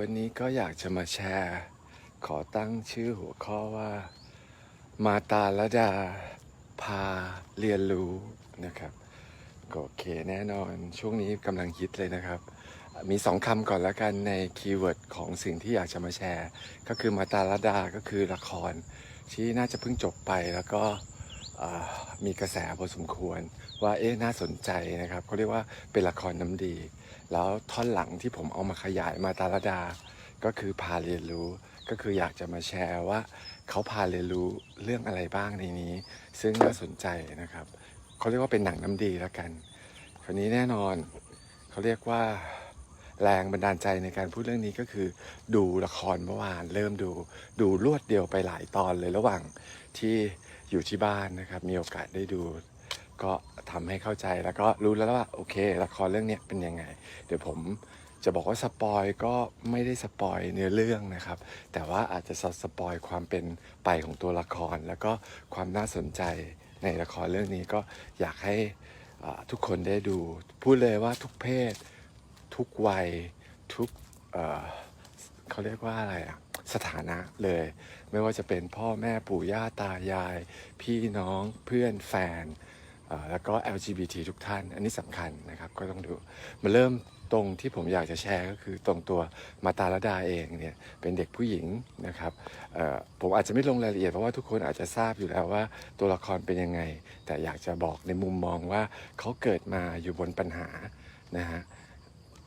วันนี้ก็อยากจะมาแชร์ ขอตั้งชื่อหัวข้อว่า มาตาลดา พาเรียนรู้นะครับก็โอเคแน่นอนช่วงนี้กำลังฮิตเลยนะครับ มีสองคำก่อนล้วกันในคีย์เวิร์ดของสิ่งที่อยากจะมาแชร์ ก็คือมาตาลดาก็คือละคร ที่น่าจะเพิ่งจบไปแล้วก็ มีกระแสพอสมควรว่าเอ๊ะน่าสนใจนะครับเขาเรียกว่าเป็นละครน้ำดี แล้วท่อนหลังที่ผมเอามาขยายมาตาลดา ก็คือพาเรียนรู้ก็คืออยากจะมาแชร์ว่าเขาพาเรียนรู้เรื่องอะไรบ้างในนี้ ซึ่งน่าสนใจนะครับเขาเรียกว่าเป็นหนังน้ำดีแล้วกัน คราวนี้แน่นอนเขาเรียกว่าแรงบันดาลใจในการพูดเรื่องนี้ก็คือ ดูละครเมื่อวานเริ่มดู ดูรวดเดียวไปหลายตอนเลยระหว่างที่ อยู่ที่บ้านนะครับ มีโอกาสได้ดูก็ทำให้เข้าใจแล้วก็รู้แล้วว่าโอเค ละครเรื่องนี้เป็นยังไง เดี๋ยวผมจะบอกว่าสปอยก็ไม่ได้สปอยเนื้อเรื่องนะครับ แต่ว่าอาจจะสปอยความเป็นไปของตัวละคร แล้วก็ความน่าสนใจในละครเรื่องนี้ก็อยากให้ทุกคนได้ดู พูดเลยว่าทุกเพศ ทุกวัย ทุกเเขาเรียกว่าอะไรอะ สถานะเลย ไม่ว่าจะเป็นพ่อแม่ปู่ย่าตายาย พี่น้องเพื่อนแฟน แล้วก็ LGBT ทุกท่าน อันนี้สำคัญนะครับก็ต้องดูมาเริ่มตรงที่ผมอยากจะแชร์ก็คือตรงตัวมาตาลดาเองเนี่ยเป็นเด็กผู้หญิงนะครับผมอาจจะไม่ลงรายละเอียดเพราะว่าทุกคนอาจจะทราบอยู่แล้วว่าตัวละครเป็นยังไง แต่อยากจะบอกในมุมมองว่าเขาเกิดมาอยู่บนปัญหานะฮะ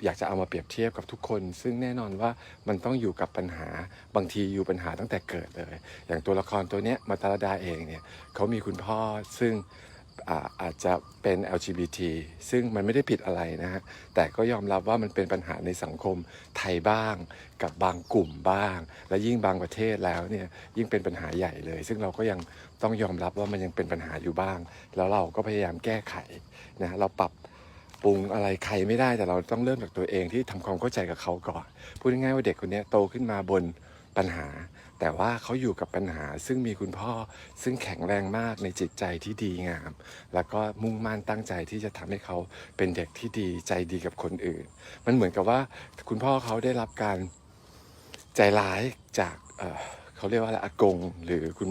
อยากจะเอามาเปรียบเทียบกับทุกคน ซึ่งแน่นอนว่ามันต้องอยู่กับปัญหาบางทีอยู่ปัญหาตั้งแต่เกิดเลย อย่างตัวละครตัวเนี้ยมาตาลดาเองเนี่ยเขามีคุณพ่อซึ่งอาอาจจะเป็น LGBT ซึ่งมันไม่ได้ผิดอะไรนะฮะ แต่ก็ยอมรับว่ามันเป็นปัญหาในสังคมไทยบ้าง กับบางกลุ่มบ้าง และยิ่งบางประเทศแล้วเนี่ยยิ่งเป็นปัญหาใหญ่เลย ซึ่งเราก็ยังต้องยอมรับว่ามันยังเป็นปัญหาอยู่บ้าง แล้วเราก็พยายามแก้ไขนะเราปรับ ปรุงอะไรใครไม่ได้แต่เราต้องเริ่มจากตัวเองที่ทำความเข้าใจกับเขาก่อนพูดง่ายๆว่าเด็กคนนี้โตขึ้นมาบนปัญหา แต่ว่าเขาอยู่กับปัญหา ซึ่งมีคุณพ่อซึ่งแข็งแรงมากในจิตใจที่ดีงาม แล้วก็มุ่งมั่นตั้งใจที่จะทำให้เขาเป็นเด็กที่ดีใจดีกับคนอื่น มันเหมือนกับว่าคุณพ่อเขาได้รับการใจร้ายจากเเขาเรียกว่าอะไรอากงหรือคุณ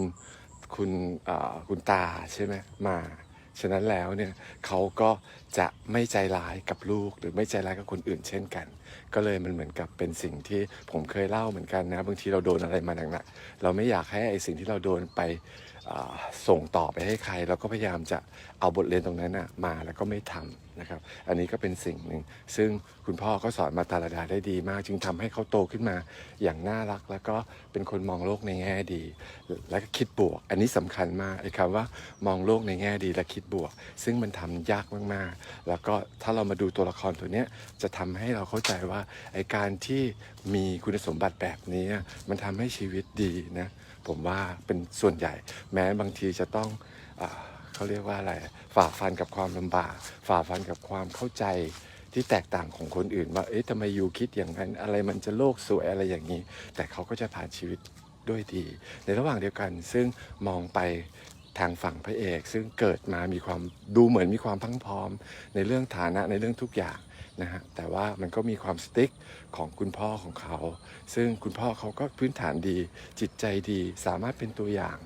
คุณคุณตาใช่ไหมมา ฉะนั้นแล้วเนี่ยเขาก็จะไม่ใจร้ายกับลูก หรือไม่ใจร้ายกับคนอื่นเช่นกัน ก็เลยมันเหมือนกับเป็นสิ่งที่ผมเคยเล่าเหมือนกันนะ บางทีเราโดนอะไรมาหนักๆเราไม่อยากให้ไอ้สิ่งที่เราโดนไป ส่งต่อไปให้ใคร เราก็พยายามจะเอาบทเรียนตรงนั้นนะมาแล้วก็ไม่ทำนะครับ อันนี้ก็เป็นสิ่งหนึ่ง ซึ่งคุณพ่อก็สอนมาตาลดาได้ดีมาก จึงทำให้เขาโตขึ้นมาอย่างน่ารัก แล้วก็เป็นคนมองโลกในแง่ดี และก็คิดบวก อันนี้สำคัญมากไอ้คำว่ามองโลกในแง่ดีและคิดบวก ซึ่งมันทำยากมากๆ แล้วก็ถ้าเรามาดูตัวละครตัวเนี้ยจะทำให้เราเข้าใจว่าไอ้การที่มีคุณสมบัติแบบนี้มันทำให้ชีวิตดีนะ ผมว่าเป็นส่วนใหญ่ แม้บางทีจะต้องอเขาเรียกว่าอะไรฝ่าฟันกับความลำบากฝ่าฟันกับความเข้าใจที่แตกต่างของคนอื่น ว่าเอ๊ะทำไมยูคิดอย่างนั้นอะไรมันจะโลกสวยอะไรอย่างนี้ แต่เขาก็จะผ่านชีวิตด้วยดี ในระหว่างเดียวกันซึ่งมองไปทางฝั่งพระเอก ซึ่งเกิดมามีความดูเหมือนมีความพังพร้อม ในเรื่องฐานะในเรื่องทุกอย่าง นะฮะแต่ว่ามันก็มีความสติ๊กของคุณพ่อของเขา ซึ่งคุณพ่อเขาก็พื้นฐานดี จิตใจดีสามารถเป็นตัวอย่าง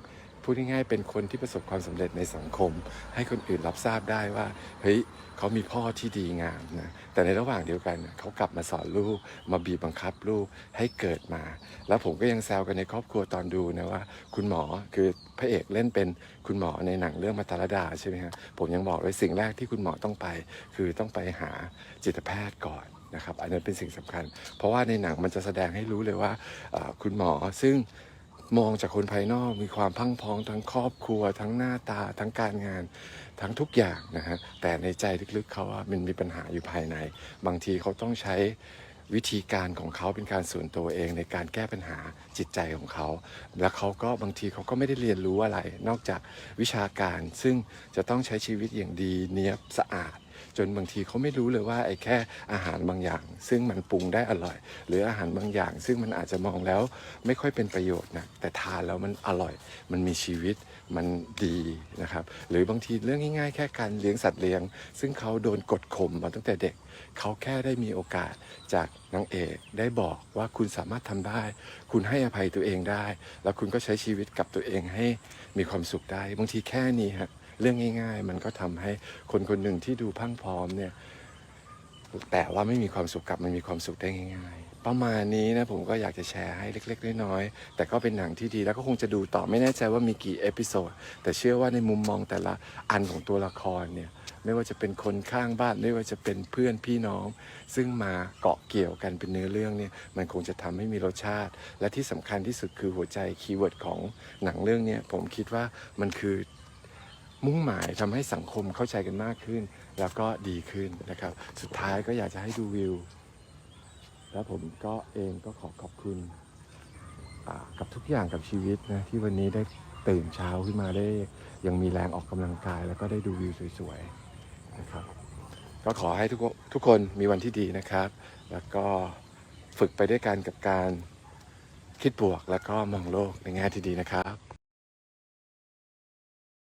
พูดง่ายๆเป็นคนที่ประสบความสำเร็จในสังคม ให้คนอื่นรับทราบได้ว่าเฮ้ยเขามีพ่อที่ดีงามนะแต่ในระหว่างเดียวกันเขากลับมาสอนลูกมาบีบบังคับลูกให้เกิดมา แล้วผมก็ยังแซวกันในครอบครัวตอนดูนะว่า คุณหมอคือพระเอกเล่นเป็นคุณหมอในหนังเรื่องมาตาลดาใช่ไหมฮะผมยังบอกเลยสิ่งแรกที่คุณหมอต้องไป คือต้องไปหาจิตแพทย์ก่อนนะครับอันนั้นเป็นสิ่งสำคัญ เพราะว่าในหนังมันจะแสดงให้รู้เลยว่าคุณหมอซึ่ง มองจากคนภายนอกมีความพังพ้อมทั้งครอบครัว ทั้งหน้าตาทั้งการงาน ทั้งทุกอย่างนะฮะแต่ในใจลึกๆเขาว่ามันมีปัญหาอยู่ภายใน บางทีเขาต้องใช้วิธีการของเขาเป็นการส่วนตัวเองในการแก้ปัญหาจิตใจของเขา แล้วเขาก็บางทีเขาก็ไม่ได้เรียนรู้อะไร นอกจากวิชาการซึ่งจะต้องใช้ชีวิตอย่างดีเนียบสะอาด จนบางทีเขาไม่รู้เลยว่าไอ้แค่อาหารบางอย่าง ซึ่งมันปรุงได้อร่อย หรืออาหารบางอย่าง ซึ่งมันอาจจะมองแล้วไม่ค่อยเป็นประโยชน์นะแต่ทานแล้วมันอร่อย มันมีชีวิตมันดีนะครับ หรือบางทีเรื่องง่ายๆ แค่การเลี้ยงสัตว์เลี้ยง ซึ่งเขาโดนกดข่มมาตั้งแต่เด็ก เขาแค่ได้มีโอกาสจากนางเอกได้บอกว่าคุณสามารถทำได้ คุณให้อภัยตัวเองได้ แล้วคุณก็ใช้ชีวิตกับตัวเองให้มีความสุขได้ บางทีแค่นี้ฮะ เรื่องง่าย ๆ มันก็ทำให้คนคนหนึ่งที่ดูพังพร้อมเนี่ยแต่ว่าไม่มีความสุขกลับมันมีความสุขได้ง่ายๆ ประมาณนี้นะผมก็อยากจะแชร์ให้เล็กๆ น้อยๆ แต่ก็เป็นหนังที่ดีแล้วก็คงจะดูต่อไม่แน่ใจว่ามีกี่เอพิโซด แต่เชื่อว่าในมุมมองแต่ละอันของตัวละครเนี่ยไม่ว่าจะเป็นคนข้างบ้านไม่ว่าจะเป็นเพื่อนพี่น้อง ซึ่งมาเกาะเกี่ยวกันเป็นเนื้อเรื่องเนี่ยมันคงจะทำให้มีรสชาติ และที่สำคัญที่สุดคือหัวใจคีย์เวิร์ดของหนังเรื่องนี้ผมคิดว่ามันคือ มุ่งหมายทำให้สังคมเข้าใจกันมากขึ้น แล้วก็ดีขึ้นนะครับ สุดท้ายก็อยากจะให้ดูวิว แล้วผมก็เองก็ขอขอบคุณกับทุกอย่างกับชีวิตนะที่วันนี้ได้ตื่นเช้าขึ้นมาได้ยังมีแรงออกกำลังกาย แล้วก็ได้ดูวิวสวยๆนะครับ ก็ขอให้ทุกทุกคนมีวันที่ดีนะครับ แล้วก็ฝึกไปด้วยกันกับการคิดบวกแล้วก็มองโลกในแง่ที่ดีนะครับ